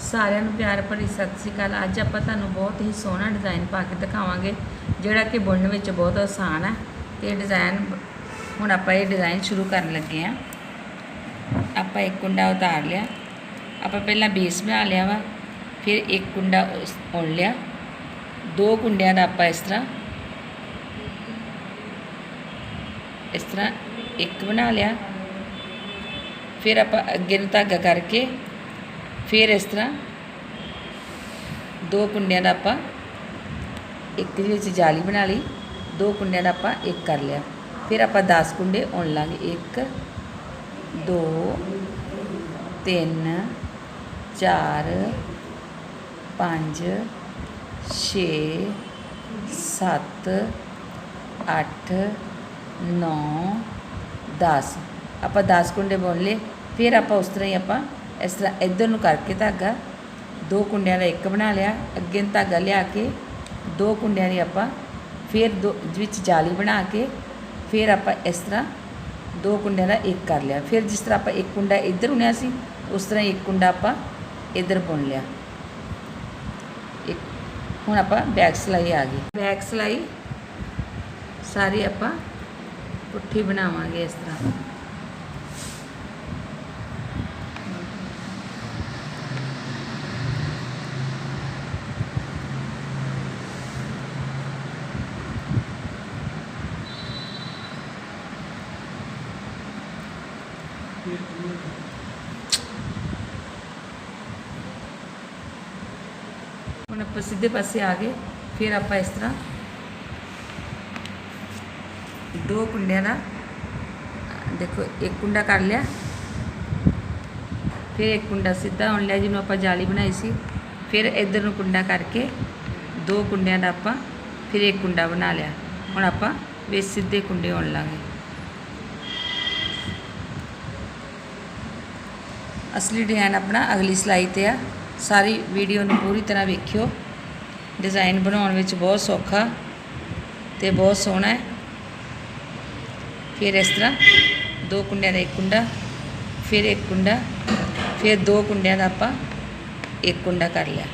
ਸਾਰਿਆਂ ਨੂੰ ਪਿਆਰ ਭਰੀ ਸਤਿ ਸ੍ਰੀ ਅਕਾਲ। ਅੱਜ ਆਪਾਂ ਤੁਹਾਨੂੰ ਬਹੁਤ ਹੀ ਸੋਹਣਾ ਡਿਜ਼ਾਈਨ ਪਾ ਕੇ ਦਿਖਾਵਾਂਗੇ, ਜਿਹੜਾ ਕਿ ਬੁਣਨ ਵਿੱਚ ਬਹੁਤ ਆਸਾਨ ਹੈ ਤੇ ਇਹ ਡਿਜ਼ਾਈਨ ਹੁਣ ਆਪਾਂ ਇਹ ਡਿਜ਼ਾਈਨ ਸ਼ੁਰੂ ਕਰਨ ਲੱਗੇ ਆ ਆਪਾਂ ਇੱਕ ਕੁੰਡਾ ਉਤਾਰ ਲਿਆ। ਆਪਾਂ ਪਹਿਲਾਂ ਬੇਸ ਬਣਾ ਲਿਆ ਵਾ, ਫਿਰ ਇੱਕ ਕੁੰਡਾ ਉਣ ਲਿਆ। ਦੋ ਕੁੰਡਿਆਂ ਦਾ ਆਪਾਂ ਇਸ ਤਰ੍ਹਾਂ ਇਸ ਤਰ੍ਹਾਂ ਇੱਕ ਬਣਾ ਲਿਆ। ਫਿਰ ਆਪਾਂ ਅੱਗੇ ਨੂੰ ਧਾਗਾ ਕਰਕੇ ਫਿਰ ਇਸ ਤਰ੍ਹਾਂ ਦੋ ਕੁੰਡਿਆਂ ਦਾ ਆਪਾਂ ਇੱਕ ਦੇ ਵਿੱਚ ਜਾਲੀ ਬਣਾ ਲਈ, ਦੋ ਕੁੰਡਿਆਂ ਦਾ ਆਪਾਂ ਇੱਕ ਕਰ ਲਿਆ। ਫਿਰ ਆਪਾਂ 10 ਕੁੰਡੇ ਉਣ ਲਾਂਗੇ। 1 2 3 4 5 6 7 8 9 10 ਆਪਾਂ 10 ਕੁੰਡੇ ਬੁਣ ਲਏ। ਫਿਰ ਆਪਾਂ ਉਸ ਤਰ੍ਹਾਂ ਹੀ ਆਪਾਂ ਇਸ ਤਰ੍ਹਾਂ ਇੱਧਰ ਨੂੰ ਕਰਕੇ ਧਾਗਾ, ਦੋ ਕੁੰਡਿਆਂ ਦਾ ਇੱਕ ਬਣਾ ਲਿਆ, ਅੱਗੇ ਨੂੰ ਧਾਗਾ ਲਿਆ ਕੇ ਦੋ ਕੁੰਡਿਆਂ ਦੀ ਆਪਾਂ ਫਿਰ ਦੋ ਵਿੱਚ ਜਾਲੀ ਬਣਾ ਕੇ ਫਿਰ ਆਪਾਂ ਇਸ ਤਰ੍ਹਾਂ ਦੋ ਕੁੰਡਿਆਂ ਦਾ ਇੱਕ ਕਰ ਲਿਆ। ਫਿਰ ਜਿਸ ਤਰ੍ਹਾਂ ਆਪਾਂ ਇੱਕ ਕੁੰਡਾ ਇੱਧਰ ਉਣਿਆ ਸੀ, ਉਸ ਤਰ੍ਹਾਂ ਇੱਕ ਕੁੰਡਾ ਆਪਾਂ ਇੱਧਰ ਬੁਣ ਲਿਆ। ਇੱਕ, ਹੁਣ ਆਪਾਂ ਬੈਕ ਸਿਲਾਈ ਆ ਗਈ। ਬੈਕ ਸਿਲਾਈ ਸਾਰੀ ਆਪਾਂ ਪੁੱਠੀ ਬਣਾਵਾਂਗੇ ਇਸ ਤਰ੍ਹਾਂ। ਹੁਣ ਆਪਾਂ ਸਿੱਧੇ ਪਾਸੇ ਆ ਗਏ, ਫਿਰ ਆਪਾਂ ਇਸ ਤਰ੍ਹਾਂ ਦੋ ਕੁੰਡਿਆਂ ਦਾ ਦੇਖੋ, ਇੱਕ ਕੁੰਡਾ ਕਰ ਲਿਆ, ਫਿਰ ਇੱਕ ਕੁੰਡਾ ਸਿੱਧਾ, ਹੁਣ ਲਿਆ ਜਿਹਨੂੰ ਆਪਾਂ ਜਾਲੀ ਬਣਾਈ ਸੀ, ਫਿਰ ਇੱਧਰ ਨੂੰ ਕੁੰਡਾ ਕਰਕੇ ਦੋ ਕੁੰਡਿਆਂ ਦਾ ਆਪਾਂ ਫਿਰ ਇੱਕ ਕੁੰਡਾ ਬਣਾ ਲਿਆ, ਹੁਣ ਆਪਾਂ ਵਿੱਚ ਸਿੱਧੇ ਕੁੰਡੇ ਹੋਣ ਲਾਂਗੇ ਅਸਲੀ ਡਿਜ਼ਾਈਨ ਆਪਣਾ ਅਗਲੀ ਸਲਾਈ ਤੇ ਆ। ਸਾਰੀ ਵੀਡੀਓ ਨੂੰ ਪੂਰੀ ਤਰ੍ਹਾਂ ਵੇਖਿਓ। ਡਿਜ਼ਾਈਨ ਬਣਾਉਣ ਵਿੱਚ ਬਹੁਤ ਸੌਖਾ ਤੇ ਬਹੁਤ ਸੋਹਣਾ ਹੈ। ਫਿਰ ਇਸ ਤਰ੍ਹਾਂ ਦੋ ਕੁੰਡਿਆਂ ਦਾ ਇੱਕ ਕੁੰਡਾ, ਫਿਰ ਇੱਕ ਕੁੰਡਾ, ਫਿਰ ਦੋ ਕੁੰਡਿਆਂ ਦਾ ਆਪਾਂ ਇੱਕ ਕੁੰਡਾ ਕਰ ਲਿਆ।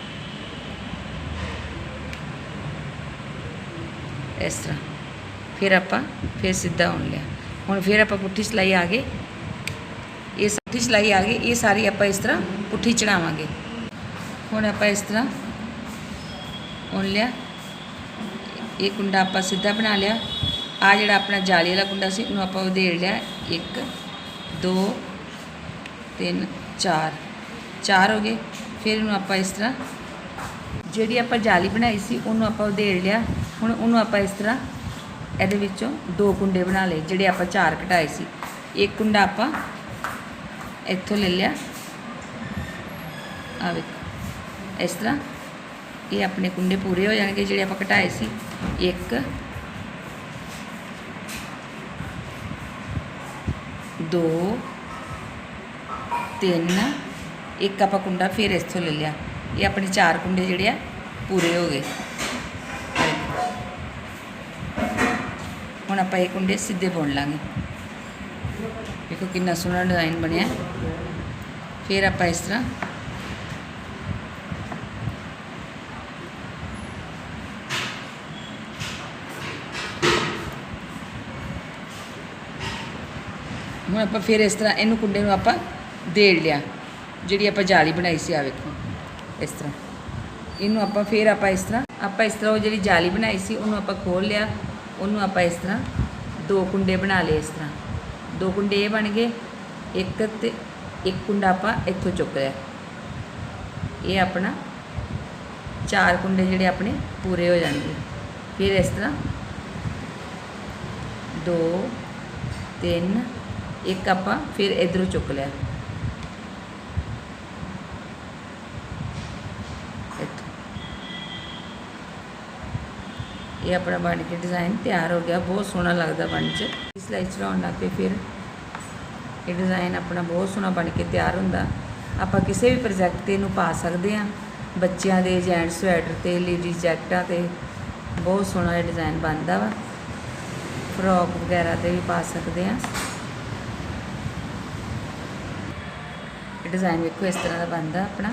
ਇਸ ਤਰ੍ਹਾਂ। ਫਿਰ ਆਪਾਂ ਫਿਰ ਸਿੱਧਾ ਹੋਣ ਲਿਆ। ਹੁਣ ਫਿਰ ਆਪਾਂ ਪੁੱਠੀ ਸਿਲਾਈ ਆ ਗਏ ਇਹ ਪੁੱਠੀ ਸਲਾਈ ਆ ਗਈ, ਇਹ ਸਾਰੀ ਆਪਾਂ ਇਸ ਤਰ੍ਹਾਂ ਪੁੱਠੀ ਚੜਾਵਾਂਗੇ। ਹੁਣ ਆਪਾਂ ਇਸ ਤਰ੍ਹਾਂ ਉਣ ਲਿਆ, ਇਹ ਕੁੰਡਾ ਆਪਾਂ ਸਿੱਧਾ ਬਣਾ ਲਿਆ। ਆ ਜਿਹੜਾ ਆਪਣਾ ਜਾਲੀ ਵਾਲਾ ਕੁੰਡਾ ਸੀ, ਉਹਨੂੰ ਆਪਾਂ ਉਧੇੜ ਲਿਆ 1 2 3 4 ਚਾਰ ਹੋ ਗਏ, ਫਿਰ ਇਹਨੂੰ ਆਪਾਂ ਇਸ ਤਰ੍ਹਾਂ ਜਿਹੜੀ ਆਪਾਂ ਜਾਲੀ ਬਣਾਈ ਸੀ, ਉਹਨੂੰ ਆਪਾਂ ਉਧੇੜ ਲਿਆ। ਹੁਣ ਉਹਨੂੰ ਆਪਾਂ ਇਸ ਤਰ੍ਹਾਂ ਇਹਦੇ ਵਿੱਚੋਂ ਦੋ ਕੁੰਡੇ ਬਣਾ ਲਏ, ਜਿਹੜੇ ਆਪਾਂ ਚਾਰ ਘਟਾਏ ਸੀ। ਇੱਕ ਕੁੰਡਾ ਆਪਾਂ ਇੱਥੋਂ ਲੈ ਲਿਆ। ਆ ਵੇਖੋ, ਇਸ ਤਰ੍ਹਾਂ ਇਹ ਆਪਣੇ ਕੁੰਡੇ ਪੂਰੇ ਹੋ ਜਾਣਗੇ ਜਿਹੜੇ ਆਪਾਂ ਘਟਾਏ ਸੀ। ਇੱਕ, ਦੋ, ਤਿੰਨ, ਇੱਕ ਆਪਾਂ ਕੁੰਡਾ ਫਿਰ ਇੱਥੋਂ ਲੈ ਲਿਆ। ਇਹ ਆਪਣੇ ਚਾਰ ਕੁੰਡੇ ਜਿਹੜੇ ਆ ਪੂਰੇ ਹੋ ਗਏ। ਹੁਣ ਆਪਾਂ ਇਹ ਕੁੰਡੇ ਸਿੱਧੇ ਬੁਣ ਲਾਂਗੇ। ਦੇਖੋ ਕਿੰਨਾ ਸੋਹਣਾ ਡਿਜ਼ਾਈਨ ਬਣਿਆ। ਫਿਰ ਆਪਾਂ ਇਸ ਤਰ੍ਹਾਂ ਹੁਣ ਆਪਾਂ ਫਿਰ ਇਸ ਤਰ੍ਹਾਂ ਇਹਨੂੰ ਕੁੰਡੇ ਨੂੰ ਆਪਾਂ ਦੇੜ ਲਿਆ, ਜਿਹੜੀ ਆਪਾਂ ਜਾਲੀ ਬਣਾਈ ਸੀ ਆ ਵੇਖੋ, ਇਸ ਤਰ੍ਹਾਂ। ਇਹਨੂੰ ਆਪਾਂ ਫਿਰ ਆਪਾਂ ਇਸ ਤਰ੍ਹਾਂ, ਆਪਾਂ ਇਸ ਤਰ੍ਹਾਂ ਉਹ ਜਿਹੜੀ ਜਾਲੀ ਬਣਾਈ ਸੀ, ਉਹਨੂੰ ਆਪਾਂ ਖੋਲ ਲਿਆ, ਉਹਨੂੰ ਆਪਾਂ ਇਸ ਤਰ੍ਹਾਂ ਦੋ ਕੁੰਡੇ ਬਣਾ ਲਏ ਇਸ ਤਰ੍ਹਾਂ। ਦੋ ਕੁੰਡੇ ਇਹ ਬਣ ਗਏ, ਇੱਕ ਤੇ ਇੱਕ ਕੁੰਡਾ ਆਪਾਂ ਇੱਥੋਂ ਚੁੱਕ ਲਿਆ। ਇਹ ਆਪਣਾ ਚਾਰ ਕੁੰਡੇ ਜਿਹੜੇ ਆਪਣੇ ਪੂਰੇ ਹੋ ਜਾਣਗੇ। ਫਿਰ ਇਸ ਤਰ੍ਹਾਂ ਦੋ, ਤਿੰਨ, ਇੱਕ ਆਪਾਂ ਫਿਰ ਇਧਰੋਂ ਚੁੱਕ ਲਿਆ। ਇਹ ਆਪਣਾ ਬਣ ਕੇ ਡਿਜ਼ਾਈਨ ਤਿਆਰ ਹੋ ਗਿਆ, ਬਹੁਤ ਸੋਹਣਾ ਲੱਗਦਾ ਬਣ ਚ ਸਿਲਾਈ ਚੜਾਉਣ ਲੱਗ ਪਏ ਫਿਰ ਇਹ ਡਿਜ਼ਾਈਨ ਆਪਣਾ ਬਹੁਤ ਸੋਹਣਾ ਬਣ ਕੇ ਤਿਆਰ ਹੁੰਦਾ। ਆਪਾਂ ਕਿਸੇ ਵੀ ਪ੍ਰੋਜੈਕਟ ਤੇ ਇਹਨੂੰ ਪਾ ਸਕਦੇ ਹਾਂ। ਬੱਚਿਆਂ ਦੇ ਜੈਂਟ ਸਵੈਟਰ ਤੇ ਲੇਡੀਜ਼ ਜੈਕਟਾਂ ਤੇ, ਬਹੁਤ ਸੋਹਣਾ ਇਹ ਡਿਜ਼ਾਈਨ ਬਣਦਾ ਵਾ। ਫਰੋਕ ਵਗੈਰਾ ਤੇ ਵੀ ਪਾ ਸਕਦੇ ਹਾਂ। ਇਹ ਡਿਜ਼ਾਈਨ ਵੇਖੋ ਇਸ ਤਰ੍ਹਾਂ ਦਾ ਬਣਦਾ ਆਪਣਾ।